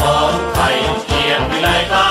ของไทยเทียรติวิไลกา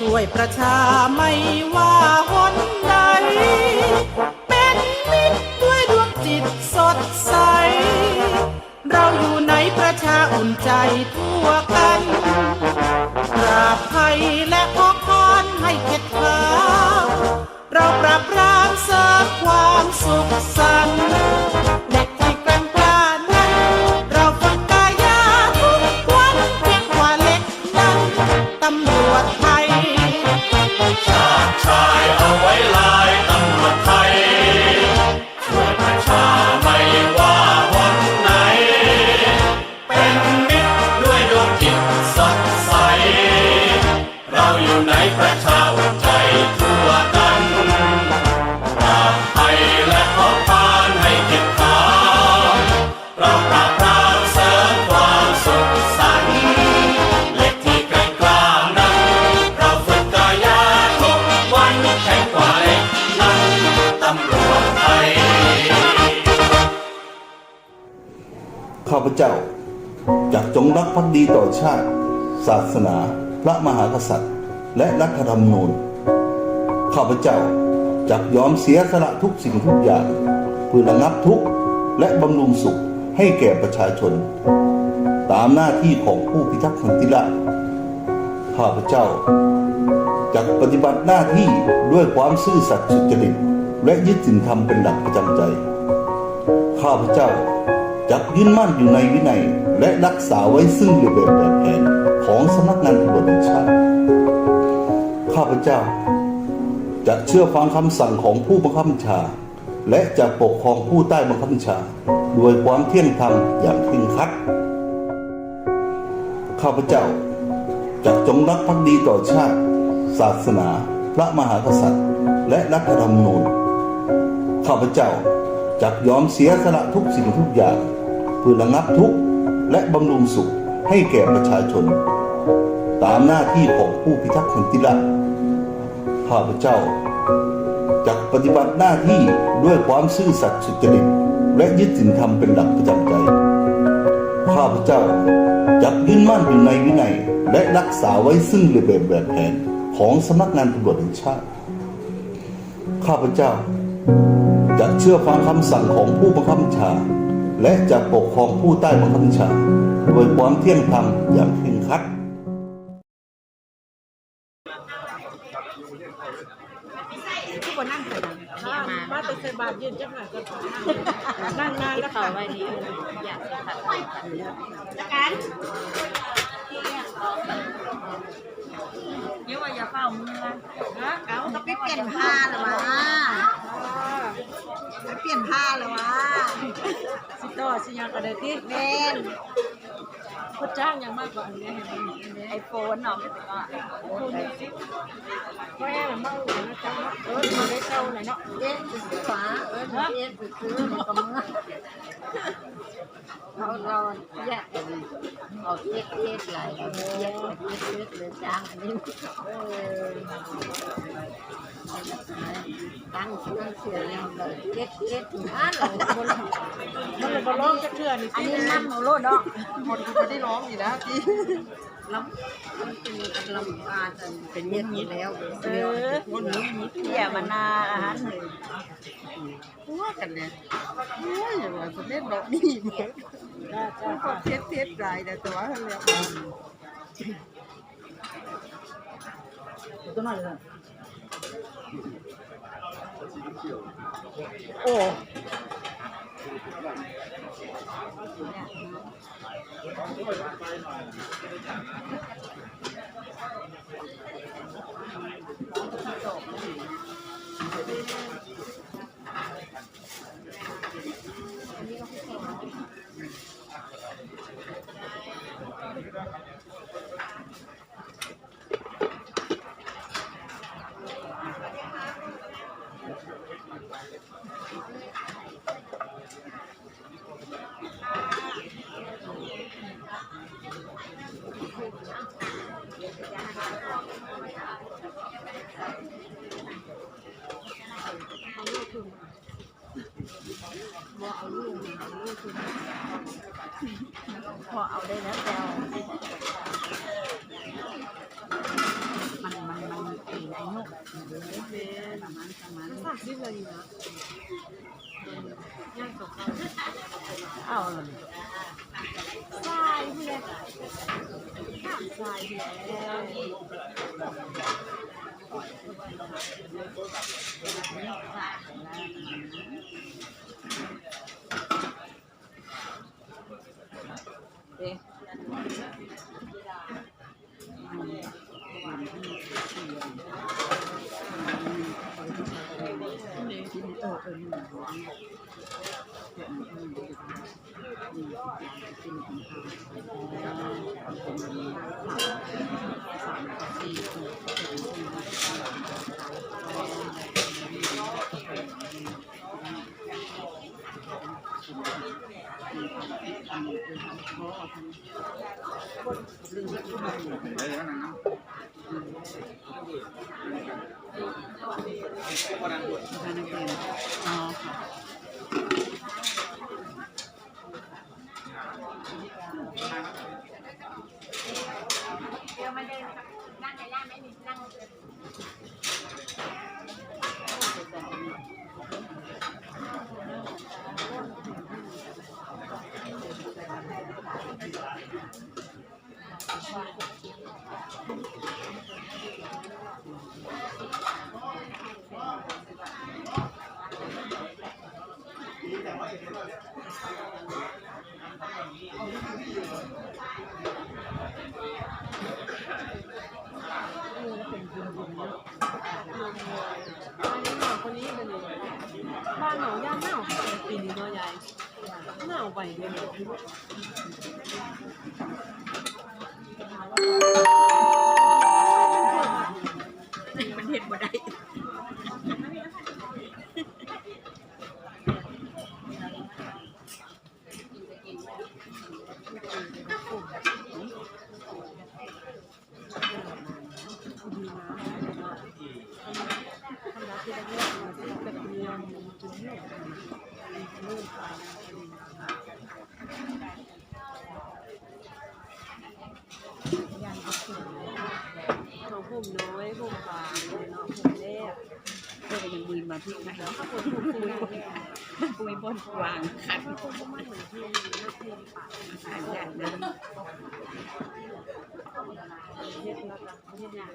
ช่วยประชาไม่ว่าหนใด เป็นมิตรด้วยดวงจิตสดใส เราอยู่ในประชาอุ่นใจทั่วกันปราบภัยและพกพานให้เข็ดขาเราปราบรามเสริมความสุขสันต์ ดีต่อชาติ ศาสนา พระมหากษัตริย์ และรัฐธรรมนูญข้าพเจ้าจากยอมเสียสละทุกสิ่งทุกอย่างเพื่อระงับทุกข์และบำรุงสุขให้แก่ประชาชน ตามหน้าที่ของผู้พิทักษ์สันติราษฎร์ข้าพเจ้าจากปฏิบัติหน้าที่ด้วยความซื่อสัตย์สุจริต และยึดศีลธรรมเป็นหลักประจำใจ ข้าพเจ้า จะยึดมั่นอยู่ในวินัย และรักษาไว้ซึ่งระเบียบแบบแผนของสำนักงานตำรวจแห่งชาติข้าพเจ้า จะเชื่อฟังคำสั่งของผู้บังคับบัญชา และจะปกครองผู้ใต้บังคับบัญชา ด้วยความเที่ยงธรรมอย่างเคร่งครัดข้าพเจ้าจะจงรักภักดีต่อชาติ ศาสนา พระมหากษัตริย์ และรัฐธรรมนูญข้าพเจ้าจักยอมเสียสละทุกสิ่งทุกอย่าง เพื่อระงับทุกข์และบำรุงสุขให้แก่ประชาชน ตามหน้าที่ของผู้พิทักษ์สันติราษฎร์ข้าพเจ้าจักปฏิบัติหน้าที่ด้วยความซื่อสัตย์สุจริต และยึดศีลธรรมเป็นหลักประจำใจ ข้าพเจ้าจักยึดมั่นอยู่ในวินัย และรักษาไว้ซึ่งระเบียบแบบแผนของสำนักงานตำรวจแห่งชาติ ข้าพเจ้าจะเชื่อฟังคำสั่งของผู้บังคับบัญชา และจะปกครองผู้ใต้บังคับบัญชา โดยความเที่ยงธรรมอย่างเคร่งครัดทุกคนนั่งเถอะนะมามาไปใส่บาตรยืนจังหวะกันนั่งนานแล้วต่อค่ะไปนี้อยากจะตัดกันเดี๋ยวว่าอย่าเฝ้ามือนะนะเอาก็ไปเปลี่ยนผ้าแล้ววะไปเปลี่ยนผ้าแล้ววะสิ ต่อสิยังกันได้ที่เล่นพุทจ้างยังมากกว่าอันนี้เห็นไหมไอโฟนเนาะก็คุณสิก็แอบมาอุ่นนะจ๊ะเออมาได้เก้าหน่อยเนาะเย็นไปซื้อฝาเออเย็นไปซื้อมันก็มือเราเราแยกกัน เย็ดเย็ดไหลเราเย็ดเย็ดเย็ดเลยจ้างอันนี้เออตั้งตั้งเสียแล้วเลยเย็ดเย็ดอ่านเราคนมันเลยมาร้องจะเชื่อนี่อันนี้น้ำเอาโลดเนาะหมดก็ไม่ได้ร้องอยู่แล้วที่ลำมันเป็นลำอาจจะเป็นเย็ดอยู่แล้วเอออย่ามานาอาหารว่ากันเนี่ยโอ้ยอย่าว่าจะเล่นดอกนี่เหมือน มันก็เทียดเทียดรายแต่ตัวเขาเรียกว่าโอ้ พอเอาได้แล้วแต่มันมันมันามสิบเลยนะย่างสองเอาอะไรทรายเพื่อนข้ามทรายเพื่อน เอ๊ะ อ๋อค่ะอั 何? เขาผมน้อยผมบางเลยเนาะผมแรกเพื่อยังมือมาที่ไหนถ้าคนปุยปุยบนวางขันเขาก็ม่เหมือนที่นักเรียนปาอ่านอย่างนั้นเรียกแล้วก็เรียกอย่าง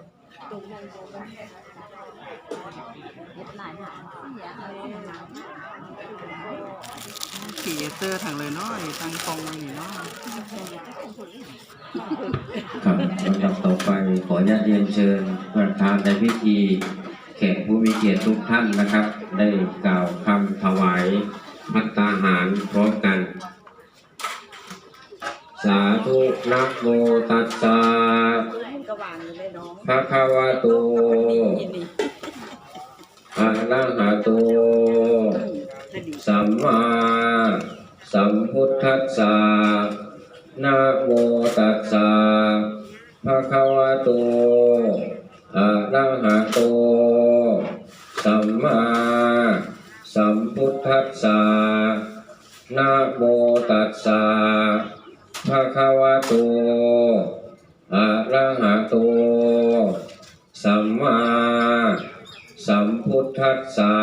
ตรงมองตรงไปเย็บหลายหลายเสียอะไร ขี่เตอร์ทางเลยเนาะตังฟองนี่เนาะครับลำดับต่อไปขออนุญาตเรียนเชิญประธานในพิธีแขกผู้มีเกียรติทุกท่านนะครับ ได้กล่าวคำถวายพัตตาหารพร้อมกัน สาธุนะโมตัสสะมันก็วางอยู่เลยน้องภะคะวะโตยินดีอะระหะโตจะดี สัมมาสัมพุทธัสสะนะโมตัสสะภะคะวะโตอะระหะโต สัมมาสัมพุทธัสสะนะโมตัสสะภะคะวะโตอะระหะโต สัมมาสัมพุทธัสสะ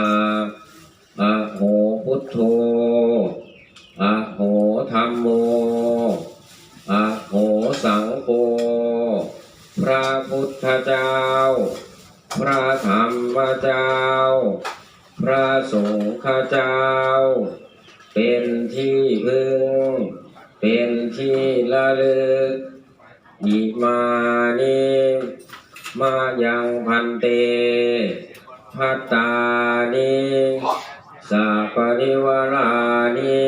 อะ พุทโธอะโหธรรมโมอะโหสังโฆ พระพุทธเจ้า พระธรรมเจ้า พระสงฆ์เจ้า เป็นที่พึ่ง เป็นที่ระลึกอิมานิมายังพันเตพัตตานิ สัปริวารานิ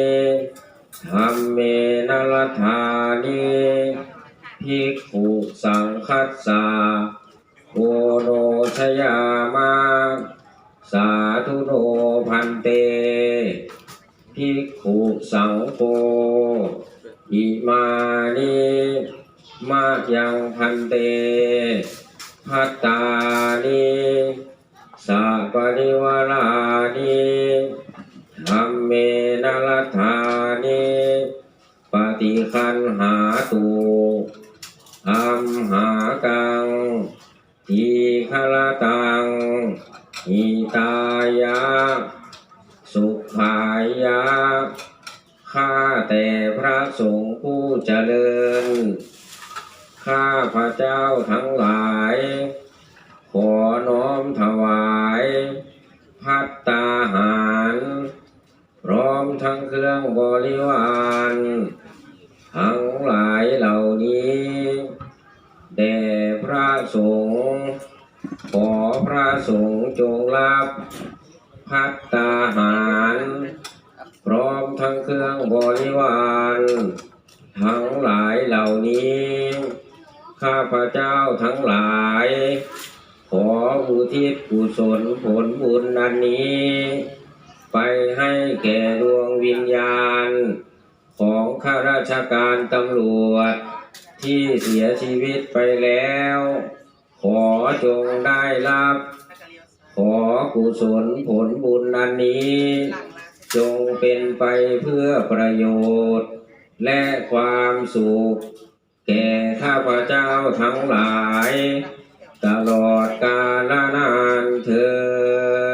ธรรมเมนรัฏฐานิภิกขุสังคัสสะโอโนชยามาสาธุโนพันเตภิกขุสังโฆอิมานิมายังพันเตพัตตานิ สัปริวารานิธรรมเมนรัฏฐานิปฏิคันหาตุอัมหากังทีฆรตังอิตายะ สุขายะ ข้าแต่พระสงฆ์ผู้เจริญ ข้าพระเจ้าทั้งหลาย ริวารทั้งหลายเหล่านี้แด่พระสงฆ์ขอพระสงฆ์จงรับพัตตาหาร พร้อมทั้งเครื่องบริวารทั้งหลายเหล่านี้ ข้าพระเจ้าทั้งหลาย ขออุทิศกุศลผลบุญนั้นนี้ ไปให้แก่ดวงวิญญาณ ของข้าราชการตำรวจ ที่เสียชีวิตไปแล้ว ขอจงได้รับ ขอกุศลผลบุญนันนี้ จงเป็นไปเพื่อประโยชน์ และความสุข แก่ข้าพเจ้าทั้งหลาย ตลอดกาลนานเทิน